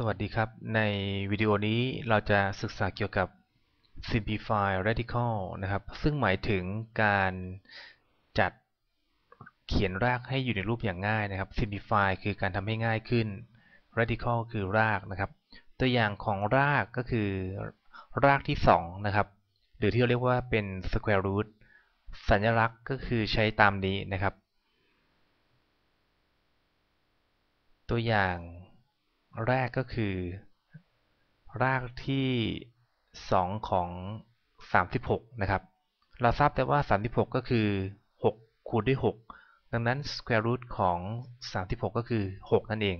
สวัสดีครับ ในวิดีโอนี้เราจะศึกษาเกี่ยวกับ simplify radical นะครับ ซึ่งหมายถึงการจัดเขียนรากให้อยู่ในรูปอย่างง่ายนะครับ simplify คือการทำให้ง่ายขึ้น radical คือรากนะครับ ตัวอย่างของรากก็คือรากที่ 2 นะครับ หรือที่เราเรียกว่าเป็น square root สัญลักษณ์ก็คือใช้ตามนี้นะครับ ตัวอย่าง แรกก็คือ รากที่ 2 ของ 36 นะครับ เราทราบแต่ว่า 36 ก็คือ 6 คูณด้วย 6 ดังนั้น square root ของ 36 ก็คือ 6 นั่นเอง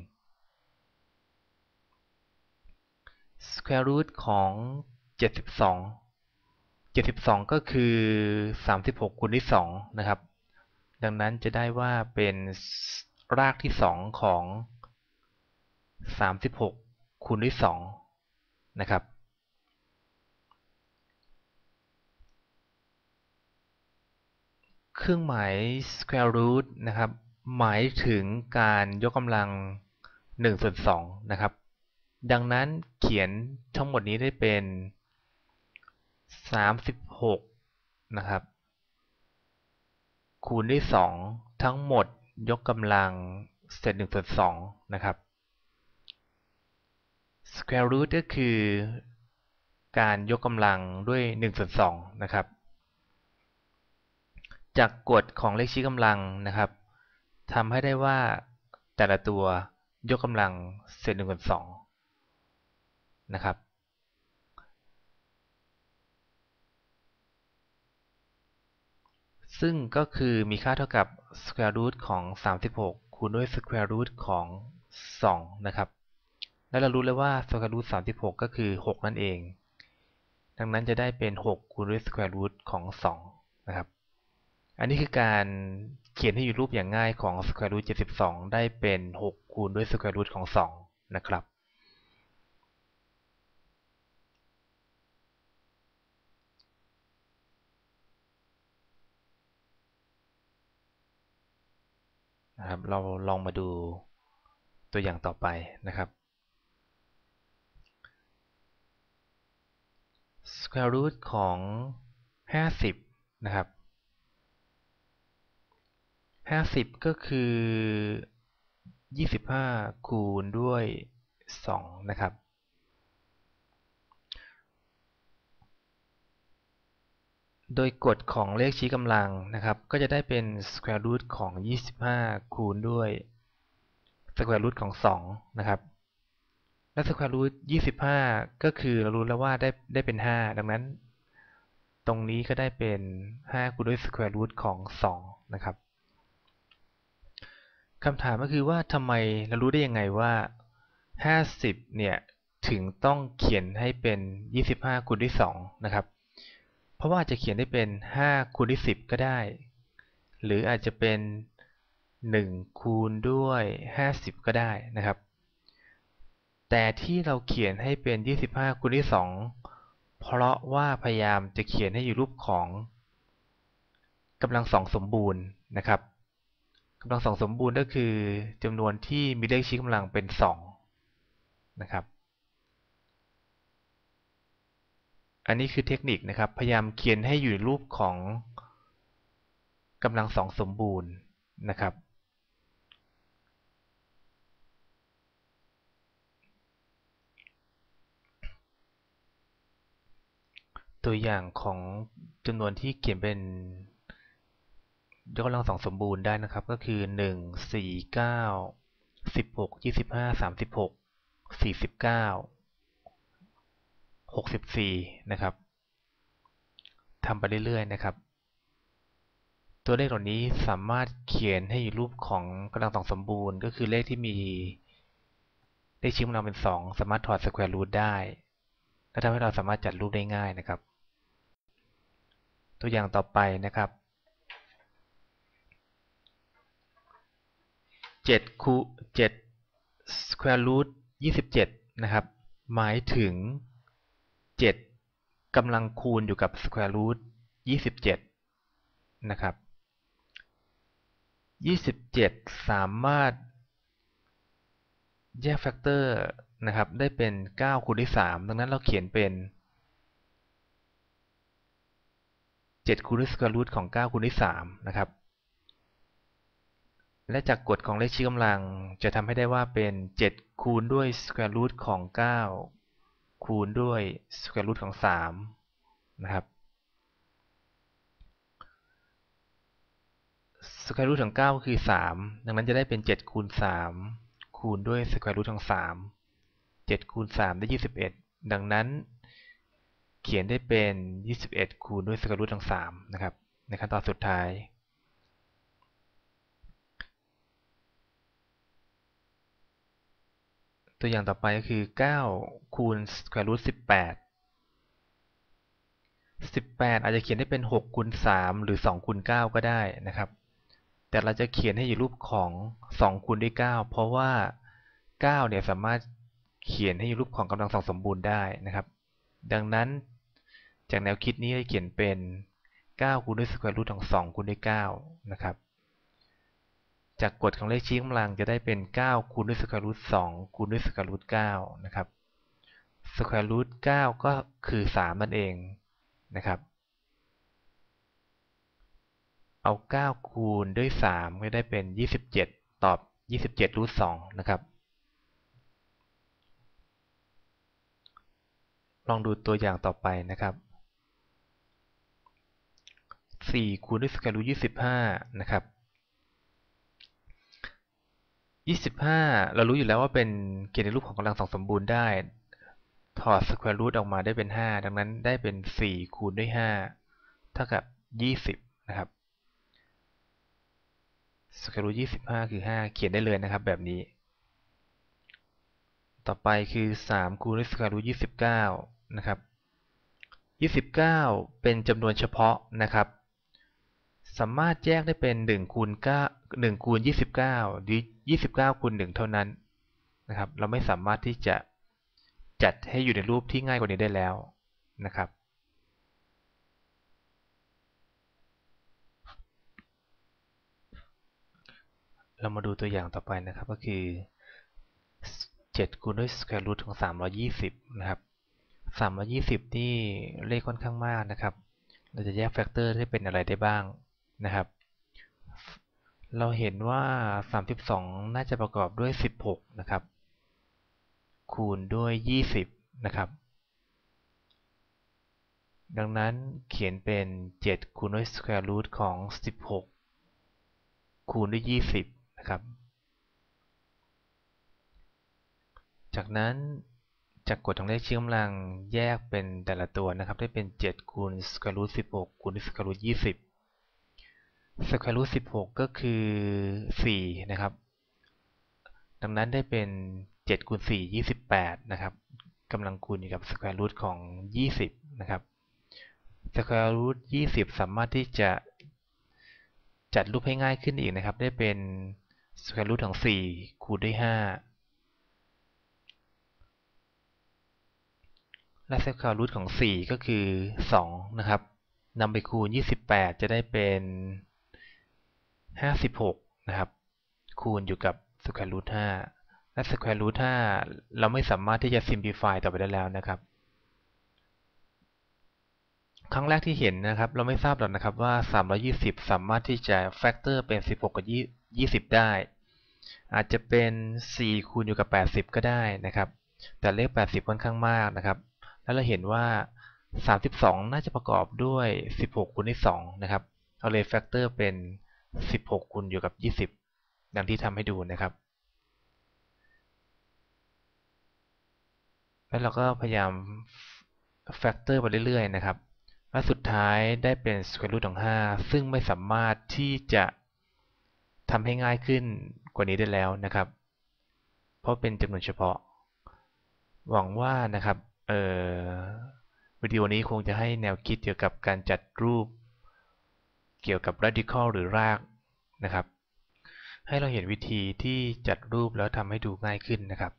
square root ของ 72 72 ก็คือ 36 คูณด้วย2นะครับ ดังนั้นจะได้ว่าเป็นรากที่ 2 ของ 36คูณด้วย2นะครับ เครื่องหมาย square root นะครับ หมายถึงการยกกำลัง1ส่วน2นะครับ ดังนั้นเขียนทั้งหมดนี้ได้เป็น 36 นะครับ คูณด้วย 2 ทั้งหมดยกกำลังเศษ1ส่วน2นะครับ square root ก็คือการยกกำลังด้วย1ส่วน2นะครับ จากกฎของเลขชี้กำลังนะครับทำให้ได้ว่าแต่ละตัวยกกำลังเศษ1ส่วน2นะครับ ซึ่งก็คือมีค่าเท่ากับ square root ของ 36 คูณด้วย square root ของ 2 นะครับ แล้วเรารู้แล้วว่า square root 36ก็คือ6นั่นเอง ดังนั้นจะได้เป็น6คูณด้วย square root ของ2นะครับ อันนี้คือการเขียนให้อยู่รูปอย่างง่ายของ square root 72ได้เป็น6คูณด้วย square root ของ2นะครับนะครับเราลองมาดูตัวอย่างต่อไปนะครับ square root ของ 50 นะครับ 50 ก็คือ 25 คูณด้วย 2 นะครับ โดยกฎของเลขชี้กำลังนะครับ ก็จะได้เป็น square root ของ 25 คูณด้วย square root ของ 2 นะครับ และ square root 25ก็คือเรารู้แล้วว่าได้ได้เป็น5ดังนั้น ตรงนี้ก็ได้เป็น5คูณด้วย square root ของ2นะครับคำถามก็คือว่าทำไมเรารู้ได้ยังไงว่า 50 เนี่ย ถึงต้องเขียนให้เป็น 25คูณด้วย2นะครับ เพราะว่าจะเขียนได้เป็น 5คูณด้วย10 ก็ได้ หรืออาจจะเป็น 1 คูณด้วย 50 ก็ได้นะครับ แต่ที่เราเขียนให้เป็น 25คูณที่2เพราะว่าพยายามจะเขียนให้อยู่รูปของกำลังสองสมบูรณ์นะครับกำลังสองสมบูรณ์ก็คือจำนวนที่มีเลขชี้กำลังเป็น2นะครับ อันนี้คือเทคนิคนะครับ พยายามเขียนให้อยู่รูปของกำลังสองสมบูรณ์นะครับ ตัวอย่างของจำนวนที่เขียนเป็นยกกำลังสองสมบูรณ์ได้นะครับ ก็คือ1 4 9 16 25 36 49 64นะครับทำไปเรื่อยๆนะครับ ตัวเลขเหล่านี้สามารถเขียนให้อยู่รูปของกำลังสองสมบูรณ์ ก็คือเลขที่มีเลขชี้กำลังเป็น2สามารถถอดสแควร์รูทได้และทำให้เราสามารถจัดรูปได้ง่ายนะครับ ตัวอย่างต่อไปนะครับ 7คู7 square root 27 นะครับ หมายถึง 7กำลังคูณอยู่กับ square root 27 นะครับ 27 สามารถ แยกแฟกเตอร์นะครับ ได้เป็น 9 คูณด้วย 3 ดังนั้นเราเขียนเป็น 7คูณด้วย square root ของ 9 คูณด้วย3นะครับ และจากกฎของเลขชี้กำลังจะทำให้ได้ว่าเป็น 7 คูณด้วย square root ของ 9 คูณด้วย square root ของ3นะครับ square root ของ9ก็คือ 3 ดังนั้นจะได้เป็น 7 คูณ 3 คูณด้วย square root ของ 3 7 คูณ 3 ได้ 21 ดังนั้น เขียนได้เป็น 21 คูณด้วย square root ของ3 นะครับ ในขั้นตอนสุดท้าย ตัวอย่างต่อไปก็คือ 9 คูณ square root 18 18 อาจจะเขียนได้เป็น6คูณ3หรือ2คูณ9ก็ได้นะครับ แต่เราจะเขียนให้อยู่รูปของ2คูณด้วย 9 เพราะว่า9เนี่ยสามารถเขียนให้อยู่รูปของกำลังสองสมบูรณ์ได้นะครับ ดังนั้น จากแนวคิดนี้จะเขียนเป็น 9 คูณด้วย square root ของ 2 คูณด้วย 9 นะครับ จากกฎของเลขชี้กำลังจะได้เป็น 9 คูณด้วย square root 2คูณด้วย square root 9นะครับ square root 9ก็คือ 3 นั่นเองนะครับ เอา 9 คูณด้วย 3 ก็ได้เป็น 27 ตอบ 27รูท2นะครับ ลองดูตัวอย่างต่อไปนะครับ 4คูณด้วย square root 25 นะครับ 25 เรารู้อยู่แล้วว่าเป็นเกียรติรูปของกำลังสองสมบูรณ์ได้ ถอด square root ออกมาได้เป็น 5 ดังนั้นได้เป็น 4 คูณด้วย 5 เท่ากับ 20 นะครับ square root 25 คือ 5 เขียนได้เลยนะครับ แบบนี้ ต่อไปคือ 3 คูณด้วย square root 29 นะครับ 29 เป็นจำนวนเฉพาะนะครับ สามารถแยกได้เป็น1คูณ9 1คูณ29 หรือ 29คูณ1เท่านั้นนะครับ เราไม่สามารถที่จะจัดให้อยู่ในรูปที่ง่ายกว่านี้ได้แล้วนะครับเรามาดูตัวอย่างต่อไปนะครับก็คือ 7 คูณด้วย square root ของ 320 นะครับ 320 นี่เลขค่อนข้างมากนะครับ เราจะแยกแฟกเตอร์ได้เป็นอะไรได้บ้าง นะครับ เราเห็นว่า 32 น่าจะประกอบด้วย 16 นะครับ คูณด้วย 20 นะครับ ดังนั้นเขียนเป็น 7 คูณด้วย square root ของ 16 คูณด้วย 20 นะครับ จากนั้นจากกฎของเลขชี้กำลังแยกเป็นแต่ละตัวนะครับ ได้เป็น 7 คูณ square root 16 คูณด้ว ย square root 20 square root 16ก็คือ4นะครับ ดังนั้นได้เป็น7คูณ4 28นะครับกำลังคูณอยู่กับ square root ของ20นะครับ square root 20สามารถที่จะจัดรูปให้ง่ายขึ้นอีกนะครับ ได้เป็น square root ของ4คูณด้วย5และ square root ของ 4 ก็คือ 2 นะครับนำไปคูณ 28 จะได้เป็น 56 นะครับ คูณอยู่กับ square root 5และ square root 5เราไม่สามารถที่จะ simplify ต่อไปได้แล้วนะครับ ครั้งแรกที่เห็นนะครับ เราไม่ทราบหรอกนะครับว่า 320 สามารถที่จะ factor เป็น 16 กับ 20 ได้ อาจจะเป็น 4 คูณอยู่กับ 80 ก็ได้นะครับ แต่เลข 80 ค่อนข้างมากนะครับ แล้วเราเห็นว่า 32 น่าจะประกอบด้วย 16 คูณด้วย2นะครับเราเลย factor เป็น 16คูณอยู่กับ 20 ดังที่ทำให้ดูนะครับ แล้วเราก็พยายาม factor ไปเรื่อยๆนะครับ และสุดท้ายได้เป็น square root ของ 5 ซึ่งไม่สามารถที่จะทำให้ง่ายขึ้นกว่านี้ได้แล้วนะครับ เพราะเป็นจำนวนเฉพาะ หวังว่านะครับวิดีโอนี้คงจะให้แนวคิดเกี่ยวกับการจัดรูป เกี่ยวกับ radical หรือรากนะครับ ให้เราเห็นวิธีที่จัดรูปแล้วทำให้ดูง่ายขึ้นนะครับ